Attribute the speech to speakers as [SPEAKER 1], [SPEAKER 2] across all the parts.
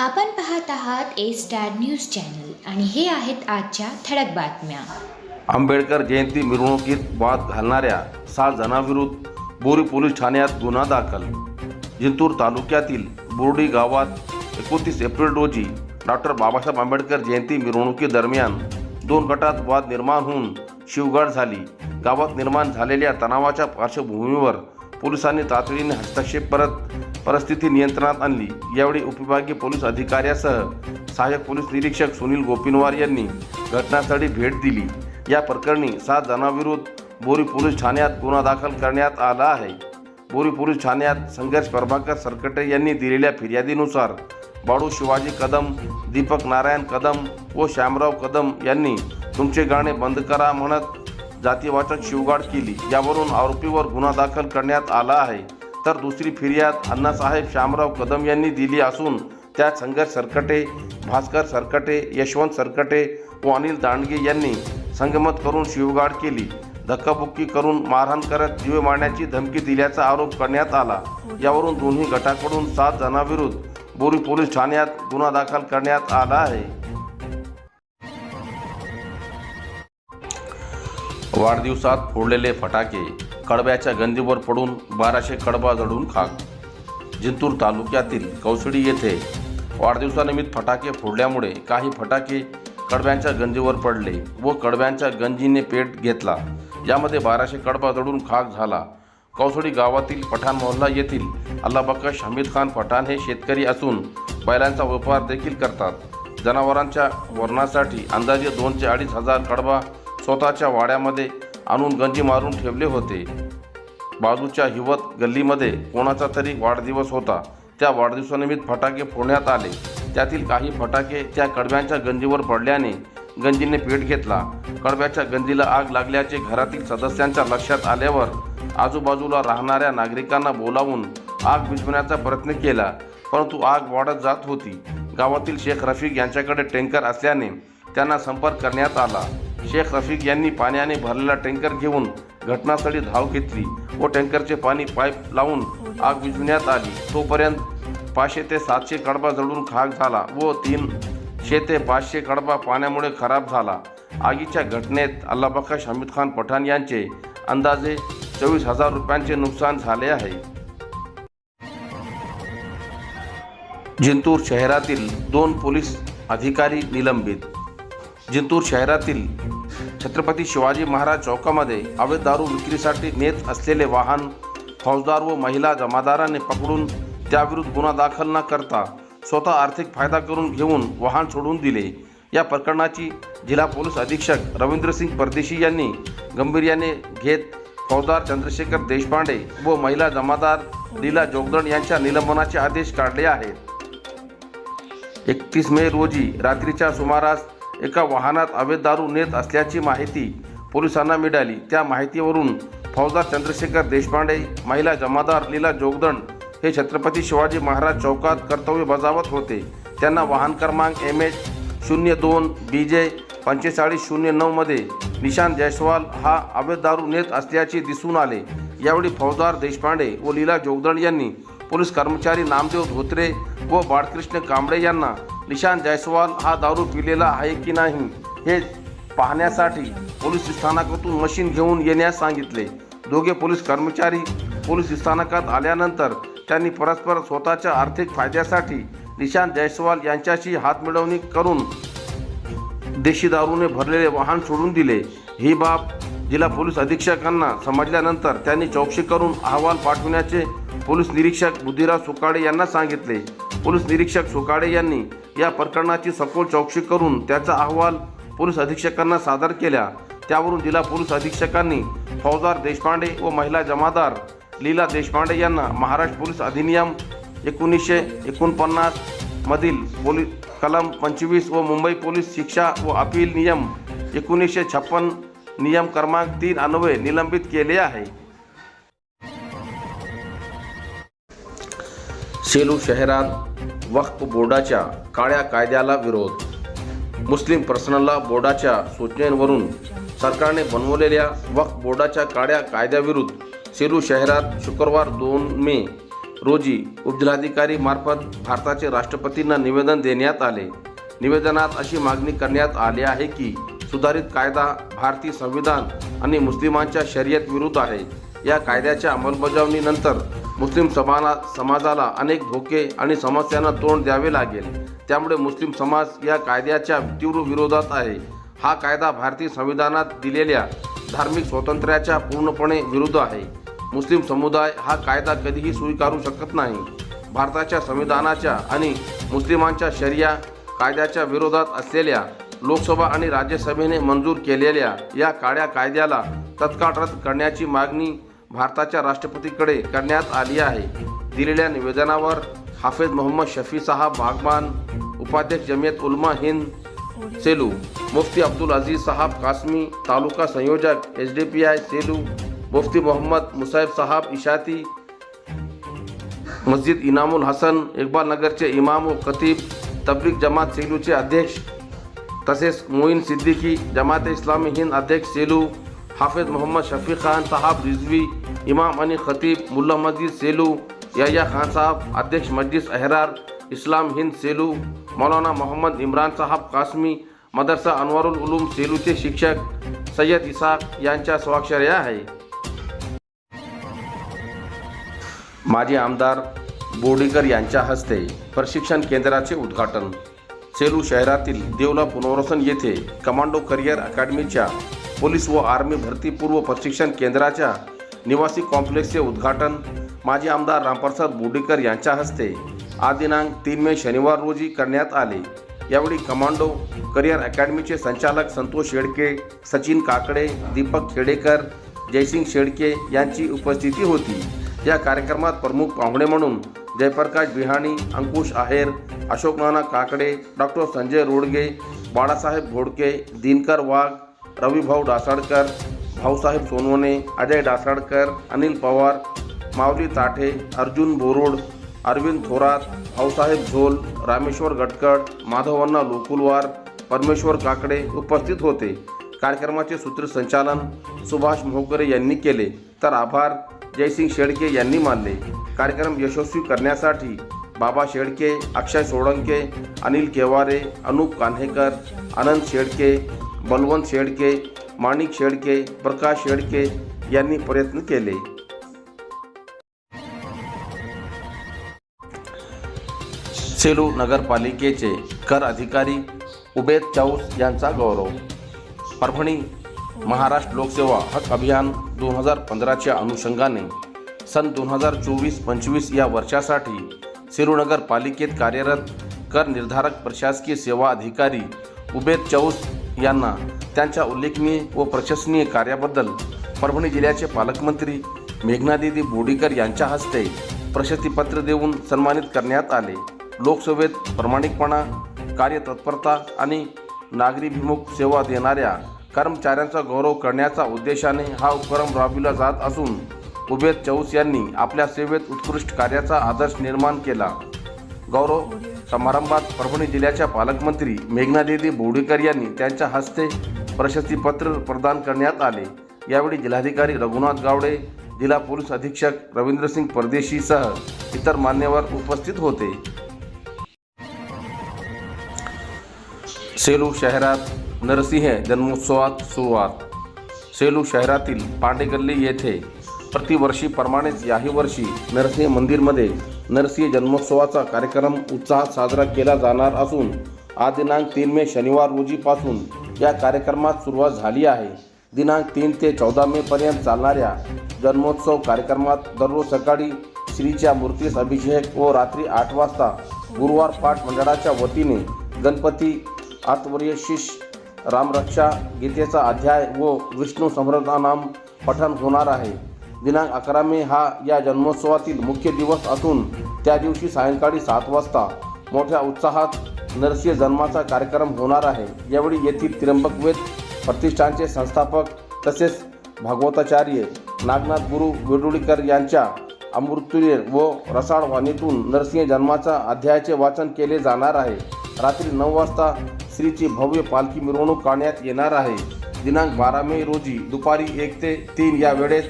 [SPEAKER 1] आपण पाहत आहात ए स्टार न्यूज चॅनल आणि हे आहेत आजच्या ठळक बातम्या.
[SPEAKER 2] आंबेडकर जयंती मिरवणुकीत वाद घालणाऱ्या सहा जणांविरुद्ध बोरी पोलीस ठाण्यात गुन्हा दाखल. जिंतूर तालुक्यातील बोर्डी गावात एकोणतीस एप्रिल रोजी डॉक्टर बाबासाहेब आंबेडकर जयंती मिरवणुकीदरम्यान दोन गटात वाद निर्माण होऊन शिवगाड झाली. गावात निर्माण झालेल्या तणावाच्या पार्श्वभूमीवर पोलिसांनी तातडीने हस्तक्षेप करत परिस्थिती नियंत्रणात आणली. यावेळी उपविभागीय पोलीस अधिकाऱ्यासह सहाय्यक पोलीस निरीक्षक सुनील गोपिनवार यांनी घटनास्थळी भेट दिली. या प्रकरणी सात जणांविरुद्ध बोरी पोलीस ठाण्यात गुन्हा दाखल करण्यात आला आहे. बोरी पोलीस ठाण्यात संघर्ष प्रभाकर सरकटे यांनी दिलेल्या फिर्यादीनुसार बाळू शिवाजी कदम दीपक नारायण कदम व श्यामराव कदम यांनी तुमचे गाणे बंद करा म्हणत जातीवाचक शिवगाड केली. यावरून आरोपीवर गुन्हा दाखल करण्यात आला आहे. तर दुसरी फिर्याद अण्णासाहेब श्यामराव कदम यांनी दिली असून त्यात संघर्ष सरकटे भास्कर सरकटे यशवंत सरकटे व अनिल दांडगे यांनी संगमत करून शिवगाड केली. धक्काबुक्की करून मारहाण करत जीवे मारण्याची धमकी दिल्याचा आरोप करण्यात आला. यावरून दोन्ही गटाकडून सात जणांविरुद्ध बोरी पोलीस ठाण्यात गुन्हा दाखल करण्यात आला आहे. वाढदिवसात फोडलेले फटाके कडब्याच्या गंदीवर पडून बाराशे कडबा जळून खाक. जिंतूर तालुक्यातील कौसडी येथे वाढदिवसानिमित्त फटाके फोडल्यामुळे काही फटाके कडब्यांच्या गंजीवर पडले व कडब्यांच्या गंजीने पेट घेतला. यामध्ये बाराशे कडबा जळून खाक झाला. कौसडी गावातील पठाण मोहल्ला येथील अल्लाबक्कश हमीद खान पठाण हे शेतकरी असून बैलांचा व्यापार देखील करतात. जनावरांच्या वरणासाठी अंदाजे दोन ते अडीच हजार कडबा स्वतःच्या वाड्यामध्ये आणून गंजी मारून ठेवले होते. बाजूच्या हिवत गल्लीमध्ये कोणाचा तरी वाढदिवस होता. त्या वाढदिवसानिमित्त फटाके फोडण्यात आले. त्यातील काही फटाके त्या कडव्यांच्या गंजीवर पडल्याने गंजीने पेट घेतला. कडब्याच्या गंजीला आग लागल्याचे घरातील सदस्यांच्या लक्षात आल्यावर आजूबाजूला राहणाऱ्या नागरिकांना बोलावून आग विझवण्याचा प्रयत्न केला. परंतु आग वाढत जात होती. गावातील शेख रफिक यांच्याकडे टँकर असल्याने त्यांना संपर्क करण्यात आला. शेख रफिक यांनी पाण्याने भरलेला टँकर घेऊन घटनास्थळी धाव घेतली व टँकरचे पाणी पाईप लावून आग विझवण्यात आली. तोपर्यंत पाचशे ते सातशे कडबा जळून खाक झाला व तीनशे ते पाचशे कडबा पाण्यामुळे खराब झाला. आगीच्या घटनेत अल्लाबक्काश हमीद खान पठाण यांचे अंदाजे चोवीस हजार रुपयांचे नुकसान झाले आहे. जिंतूर शहरातील दोन पोलीस अधिकारी निलंबित. जिंतूर शहरातील छत्रपती शिवाजी महाराज चौकामध्ये अवैध दारू विक्रीसाठी नेत असलेले वाहन फौजदार व महिला जमादाराने पकडून त्याविरुद्ध गुन्हा दाखल न करता स्वतः आर्थिक फायदा करून घेऊन वाहन सोडून दिले. या प्रकरणाची जिल्हा पोलीस अधीक्षक रवींद्रसिंग परदेशी यांनी गंभीर्याने घेत फौजदार चंद्रशेखर देशपांडे व महिला जमादार लीला जोगदण यांच्या निलंबनाचे आदेश काढले आहेत. एकतीस मे रोजी रात्रीच्या सुमारास एका वाहनात अवैध दारू नेत असल्याची माहिती पोलिसांना मिळाली. त्या माहितीवरून फौजदार चंद्रशेखर देशपांडे महिला जमादार लीला जोगदंड हे छत्रपती शिवाजी महाराज चौकात कर्तव्य बजावत होते. त्यांना वाहन क्रमांक एम एच शून्य दोन बी जे पंचेचाळीस शून्य नऊमध्ये निशांत जयस्वाल हा अवैध दारू नेत असल्याचे दिसून आले. यावेळी फौजदार देशपांडे व लीला जोगदंड यांनी पोलीस कर्मचारी नामदेव धोत्रे व बाळकृष्ण कांबळे यांना निशांत जायस्वाल हा दारू पिलेला आहे की नाही हे पाहण्यासाठी पोलीस स्थानकातून मशीन घेऊन येण्यास सांगितले. दोघे पोलीस कर्मचारी पोलीस स्थानकात आल्यानंतर त्यांनी परस्पर स्वतःच्या आर्थिक फायद्यासाठी निशांत जयस्वाल यांच्याशी हातमिळवणी करून देशी दारूने भरलेले वाहन सोडून दिले. ही बाब जिल्हा पोलीस अधीक्षकांना समजल्यानंतर त्यांनी चौकशी करून अहवाल पाठविण्याचे पोलीस निरीक्षक बुद्धिराज सुकाडे यांना सांगितले. पोलीस निरीक्षक सुकाडे यांनी या प्रकरणाची सखोल चौकशी करून त्याचा अहवाल पोलीस अधीक्षकांना सादर केला त्यावरून जिल्हा पोलीस अधीक्षकांनी फौजदार देशपांडे व महिला जमादार लीला देशपांडे यांना महाराष्ट्र पोलीस अधिनियम एकोणीसशे एकोणपन्नासमधील पोलीस कलम पंचवीस व मुंबई पोलीस शिक्षा व अपील नियम एकोणीसशे छप्पन नियम क्रमांक तीन अन्वये निलंबित केले आहे. सेलू शहरात वक्फ बोर्डाच्या काळ्या कायद्याला विरोध. मुस्लिम पर्सनलला बोर्डाच्या सूचनेवरून सरकारने बनवलेल्या वक्फ बोर्डाच्या काळ्या कायद्याविरुद्ध सेलू शहरात शुक्रवार दोन मे रोजी उपजिल्हाधिकारी मार्फत भारताचे राष्ट्रपतींना निवेदन देण्यात आले. निवेदनात अशी मागणी करण्यात आली आहे की सुधारित कायदा भारतीय संविधान आणि मुस्लिमांच्या शर्यत विरुद्ध आहे. या कायद्याच्या अंमलबजावणीनंतर मुस्लिम समाना समाजाला अनेक धोके आणि समस्यांना तोंड द्यावे लागेल. त्यामुळे मुस्लिम समाज या कायद्याच्या तीव्र विरोधात आहे. हा कायदा भारतीय संविधानात दिलेल्या धार्मिक स्वातंत्र्याच्या पूर्णपणे विरुद्ध आहे. मुस्लिम समुदाय हा कायदा कधीही स्वीकारू शकत नाही. भारताच्या संविधानाच्या आणि मुस्लिमांच्या शर्या कायद्याच्या विरोधात असलेल्या लोकसभा आणि राज्यसभेने मंजूर केलेल्या या काळ्या कायद्याला तत्काळ रद्द करण्याची मागणी भारताच्या राष्ट्रपतीकडे करण्यात आली आहे. दिलेल्या निवेदनावर हाफिज मोहम्मद शफी साहब बागबान उपाध्यक्ष जमियत उलमा हिंद सेलू मुफ्ती अब्दुल अजीज साहब कासमी तालुका संयोजक H D P I Selu Mufti Mohammed Musaib sahab Ishati मस्जिद इनामुल हसन इकबाल नगरचे इमाम व खतीब तबलीग जमात सेलूचे अध्यक्ष तसेच मोईन सिद्दीकी जमात इस्लामी हिंद अध्यक्ष सेलू हाफिज मोहम्मद शफी खान साहब रिजवी इमाम आणि खतीब मुल्ला मस्जिद सेलू याया खान साहब अध्यक्ष मस्जिद अहरार इस्लाम हिंद सेलू मौलाना मोहम्मद इम्रान साहब कासमी मदरसा अनवारुल उलूम सेलूचे शिक्षक सय्यद इसाक यांच्या स्वाक्षऱ्या आहे. माजी आमदार बोर्डीकर यांच्या हस्ते प्रशिक्षण केंद्राचे उद्घाटन. सेलू शहरातील देवला पुनर्वसन येथे कमांडो करिअर अकॅडमीच्या पोलीस व आर्मी भरतीपूर्व प्रशिक्षण केंद्राच्या निवासी कॉम्प्लेक्सचे उद्घाटन माजी आमदार रामप्रसाद बोर्डीकर यांच्या हस्ते आज दिनांक तीन मे शनिवार रोजी करण्यात आले. यावेळी कमांडो करिअर अकॅडमीचे संचालक संतोष शेडके सचिन काकडे दीपक खेडेकर जयसिंग शेडके यांची उपस्थिती होती. या कार्यक्रमात प्रमुख पाहुणे म्हणून जयप्रकाश बिहाणी अंकुश आहेर अशोक नाना काकडे डॉक्टर संजय रोडगे बाळासाहेब घोडके दिनकर वाघ रविभाऊ डासाळकर भाऊसाहेब सोनवणे अजय डासाळकर अनिल पवार माऊली ताठे अर्जुन बोरोड अरविंद थोरात भाऊसाहेब झोल रामेश्वर गटकड माधवण्णा लोकुलवार परमेश्वर काकडे उपस्थित होते. कार्यक्रमाचे सूत्रसंचालन सुभाष मोहकरे यांनी केले. तर आभार. जयसिंग शेडके यांनी मानले. कार्यक्रम यशस्वी करण्यासाठी बाबा शेडके अक्षय सोळंके अनिल केवारे अनुप कान्हेकर आनंद शेडके बलवंत शेडके माणिक शेडके प्रकाश शेडके यांनी प्रयत्न केले. सेलू नगरपालिकेचे कर अधिकारी उबेद चौस यांचा गौरव. परभणी महाराष्ट्र लोकसेवा हक अभियान दोन हजार पंधराच्या अनुषंगाने सन दोन हजार चोवीस पंचवीस या वर्षासाठी सेलू नगरपालिकेत कार्यरत कर निर्धारक प्रशासकीय सेवा अधिकारी उबेद चौस यांना त्यांच्या उल्लेखनीय व प्रशंसनीय कार्याबद्दल परभणी जिल्ह्याचे पालकमंत्री मेघनादेवी बोडीकर यांच्या हस्ते प्रशस्तीपत्र देऊन सन्मानित करण्यात आले. लोकसभेत प्रामाणिकपणा कार्यतत्परता आणि नागरीभिमुख सेवा देणाऱ्या कर्मचाऱ्यांचा गौरव करण्याचा उद्देशाने हा उपक्रम राबविला जात असून उबेद चौस यांनी आपल्या सेवेत उत्कृष्ट कार्याचा आदर्श निर्माण केला. गौरव समारंभात परभणी जिल्ह्याच्या पालकमंत्री मेघनादेवी बोडेकर यांनी त्यांच्या हस्ते प्रशस्तीपत्र प्रदान करण्यात आले. यावेळी जिल्हाधिकारी रघुनाथ गावडे जिल्हा पोलीस अधीक्षक रवींद्रसिंग परदेशीसह इतर मान्यवर उपस्थित होते. सेलू शहरात नरसिंह जन्मोत्सवात सुरुवात. सेलू शहरातील पांडेगल्ली येथे प्रतिवर्षीप्रमाणेच याही वर्षी नरसिंह मंदिरमध्ये नरसिंह जन्मोत्सवाचा कार्यक्रम उत्साहात साजरा केला जाणार असून आज दिनांक तीन मे शनिवार रोजीपासून या कार्यक्रमात सुरुवात झाली आहे. दिनांक तीन ते चौदा मेपर्यंत चालणाऱ्या जन्मोत्सव कार्यक्रमात दररोज सकाळी श्रीच्या मूर्तीस अभिषेक व रात्री आठ वाजता गुरुवार पाठ मंडळाच्या वतीने गणपती आत्वर्यशिष रामरक्षा गीतेचा अध्याय व विष्णू समृद्धानाम पठण होणार आहे. दिनांक अकरा मे हा या जन्मोत्सवातील मुख्य दिवस असून त्या दिवशी सायंकाळी सात वाजता मोठ्या उत्साहात नरसिंह जन्माचा कार्यक्रम होणार आहे. यावेळी येथील त्र्यंबकवेद प्रतिष्ठानचे संस्थापक तसेच भागवताचार्य नागनाथ गुरु वेडुळीकर यांच्या अमृतुल्य व रसाळ वाणीतून नरसिंह जन्माचा अध्यायाचे वाचन केले जाणार आहे. रात्री नऊ वाजता श्रीची भव्य पालखी मिरवणूक काढण्यात येणार आहे. दिनांक बारा मे रोजी दुपारी एक ते तीन या वेळेत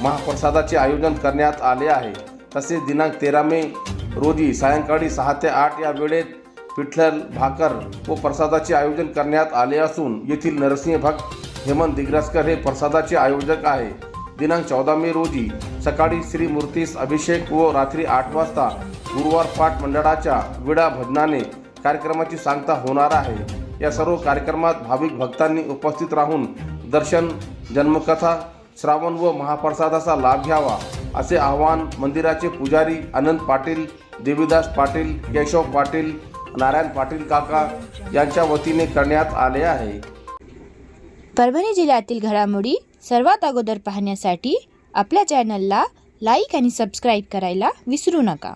[SPEAKER 2] महाप्रसादाचे आयोजन करण्यात आले आहे. तसेच दिनांक तेरा मे रोजी सायंकाळी सहा ते आठ या वेळेत पिठल भाकर व प्रसादाचे आयोजन करण्यात आले असून येथील नरसिंह भक्त हेमंत दिग्रसकर हे प्रसादाचे आयोजक आहे. दिनांक चौदा मे रोजी सकाळी श्री मूर्तीस अभिषेक व रात्री आठ वाजता गुरुवार पाठ मंडळाच्या विडा भजनाने कार्यक्रमाची सांगता होणार आहे. या सर्व कार्यक्रमात भाविक भक्तांनी उपस्थित राहून दर्शन जन्मकथा श्रावण व महाप्रसादाचा लाभ घ्यावा असे आवाहन मंदिराचे पुजारी आनंद पाटील देवीदास पाटील केशव पाटील नारायण पाटील काका यांच्या वतीने करण्यात आले आहे.
[SPEAKER 1] परभणी जिल्ह्यातील घडामोडी सर्वात अगोदर पाहण्यासाठी आपल्या चॅनलला लाईक आणि सबस्क्राईब करायला विसरू नका.